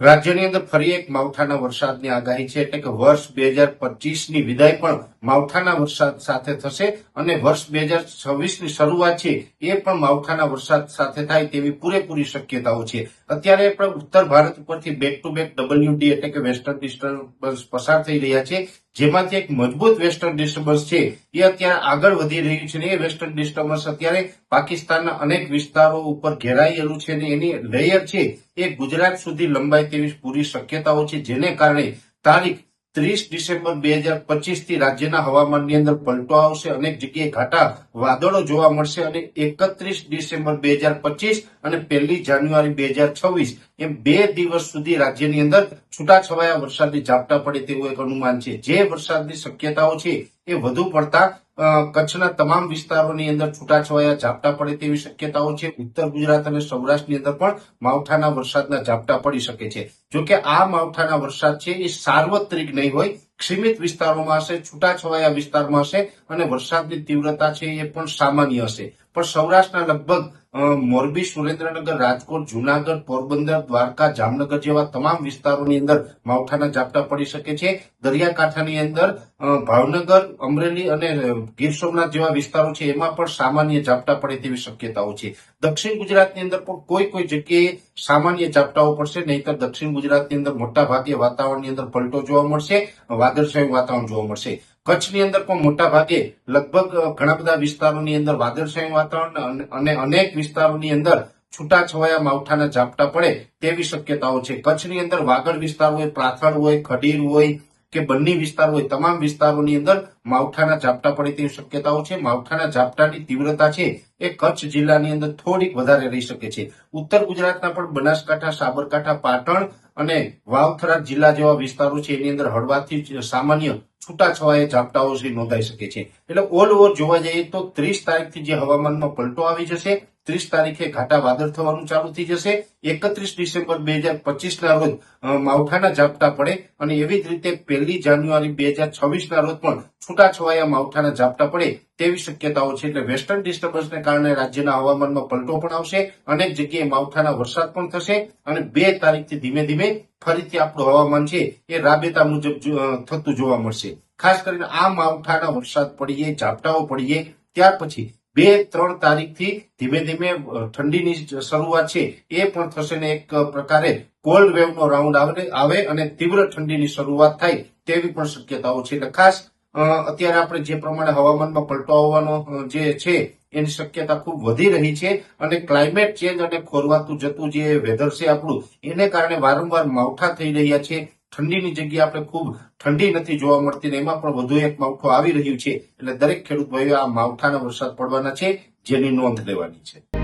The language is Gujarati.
રાજ્યની અંદર ફરી એક માવઠાના વરસાદની આગાહી છે એટલે કે વર્ષ બે હજાર પચીસની વિદાય પણ માવઠાના વરસાદ સાથે થશે અને વર્ષ બે હજાર છવ્વીસની શરૂઆત છે એ પણ માવઠાના વરસાદ સાથે થાય તેવી પૂરેપૂરી શક્યતાઓ છે. અત્યારે પણ ઉત્તર ભારત ઉપરથી બેક ટુ બેક ડબલ્યુડી એટલે કે વેસ્ટર્ન ડિસ્ટર્બન્સ પસાર થઈ રહ્યા છે. જેમાંથી એક મજબૂત વેસ્ટર્ન ડિસ્ટર્બન્સ છે. એ અત્યારે આગળ વધી રહ્યું છે ને એ વેસ્ટર્ન ડિસ્ટર્બન્સ અત્યારે પાકિસ્તાનના અનેક વિસ્તારો ઉપર ઘેરાયેલું છે અને એની લેયર છે એ ગુજરાત સુધી લંબાય તેવી પૂરી શક્યતાઓ છે. જેને કારણે તારીખ ત્રીસ ડિસેમ્બર બે હજાર પચીસથી રાજ્યના હવામાનની અંદર પલટો આવશે, અનેક જગ્યાએ ઘાટા વાદળો જોવા મળશે અને એકત્રીસ ડિસેમ્બર બે હજાર પચીસ અને પહેલી જાન્યુઆરી બે હજાર છવ્વીસ એમ બે દિવસ સુધી રાજ્યની અંદર છૂટાછવાયા વરસાદની ઝાપટા પડે તેવું એક અનુમાન છે. જે વરસાદની શક્યતાઓ છે એ વધુ પડતા કચ્છના તમામ વિસ્તારોની અંદર છૂટાછવાયા ઝાપટા પડે તેવી શક્યતાઓ છે. ઉત્તર ગુજરાત અને સૌરાષ્ટ્રની અંદર પણ માવઠાના વરસાદના ઝાપટા પડી શકે છે. જોકે આ માવઠાના વરસાદ છે, એ સાર્વત્રિક નહીં હોય. સીમિત વિસ્તારોમાં હશે, છૂટાછવાયા વિસ્તારમાં હશે અને વરસાદની તીવ્રતા છે એ પણ સામાન્ય હશે. પણ સૌરાષ્ટ્રના લગભગ મોરબી, સુરેન્દ્રનગર, રાજકોટ, જુનાગઢ, પોરબંદર, દ્વારકા, જામનગર જેવા તમામ વિસ્તારોની અંદર માવઠાના ઝાપટા પડી શકે છે. દરિયાકાંઠાની અંદર ભાવનગર, અમરેલી અને ગીર સોમનાથ જેવા વિસ્તારો છે, એમાં પણ સામાન્ય ઝાપટા પડે તેવી શક્યતાઓ છે. દક્ષિણ ગુજરાતની અંદર પણ કોઈ કોઈ જગ્યાએ સામાન્ય ઝાપટાઓ પડશે, નહીતર દક્ષિણ ગુજરાતની અંદર મોટા ભાગે વાતાવરણની અંદર પલટો જોવા મળશે વાદળછાયું વાતાવરણ જોવા મળશે. કચ્છની અંદર પણ મોટા ભાગે લગભગ ઘણા બધા વિસ્તારોની અંદર વાદળછાયું વાતાવરણ અને- અને અનેક વિસ્તારોની અંદર છૂટાછવાયા માવઠાના ઝાપટા પડે તેવી શક્યતાઓ છે. કચ્છની અંદર વાગડ વિસ્તાર હોય, પ્રાથળ હોય, ખડીર હોય કે બન્ની વિસ્તારો હોય, તમામ વિસ્તારોની અંદર માવઠાના ઝાપટા પડે તેવી શક્યતાઓ છે. માવઠાના ઝાપટાની તીવ્રતા છે એ કચ્છ જિલ્લાની અંદર થોડીક વધારે રહી શકે છે. ઉત્તર ગુજરાતના પણ બનાસકાંઠા, સાબરકાંઠા, પાટણ અને વાવથરા જિલ્લા જેવા વિસ્તારો છે, એની અંદર હળવાથી સામાન્ય છૂટાછવાયા ઝાપટાઓ નોંધાઈ શકે છે. એટલે ઓલ ઓવર જોવા જઈએ તો ત્રીસ તારીખથી જે હવામાનમાં પલટો આવી જશે ત્રીસ તારીખે ઘાટા વાદળ થવાનું ચાલુ થઈ જશે. એકત્રીસ ડિસેમ્બર બે હજાર પચીસના રોજ માવઠાના ઝાપટા પડે અને એવી જ રીતે પહેલી જાન્યુઆરી બે હજાર છવ્વીસના રોજ પણ છૂટાછવાયા માવઠાના ઝાપટા પડે તેવી શક્યતાઓ છે. એટલે વેસ્ટર્ન ડિસ્ટર્બન્સને કારણે રાજ્યના હવામાનમાં પલટો પણ આવશે, અનેક જગ્યાએ માવઠાના વરસાદ પણ થશે અને બે તારીખથી ધીમે ધીમે ફરીથી આપણું હવામાન છે એ રાબેતા મુજબ થતું જોવા મળશે. ખાસ કરીને આ માવઠાના વરસાદ પડીએ, ઝાપટાઓ પડીએ, ત્યાર પછી બે ત્રણ તારીખથી ધીમે ધીમે ઠંડીની શરૂઆત છે. એ પણ થશે ને એક પ્રકારે કોલ્ડ વેવનો રાઉન્ડ આવે અને તીવ્ર ઠંડીની શરૂઆત થાય તેવી પણ શક્યતાઓ છે. એટલે ખાસ અત્યારે આપણે જે પ્રમાણે હવામાનમાં પલટો આવવાનો જે છે, એની શક્યતા ખૂબ વધી રહી છે અને ક્લાઇમેટ ચેન્જ અને ખોરવાતું જતું જે વેધર છે આપણું, એને કારણે વારંવાર માવઠા થઈ રહ્યા છે. ઠંડીની જગ્યાએ આપણે ખૂબ ઠંડી નથી જોવા મળતી ને એમાં પણ વધુ એક માવઠું આવી રહ્યું છે. એટલે દરેક ખેડૂત ભાઈઓ આ માવઠાના વરસાદ પડવાના છે, જેની નોંધ લેવાની છે.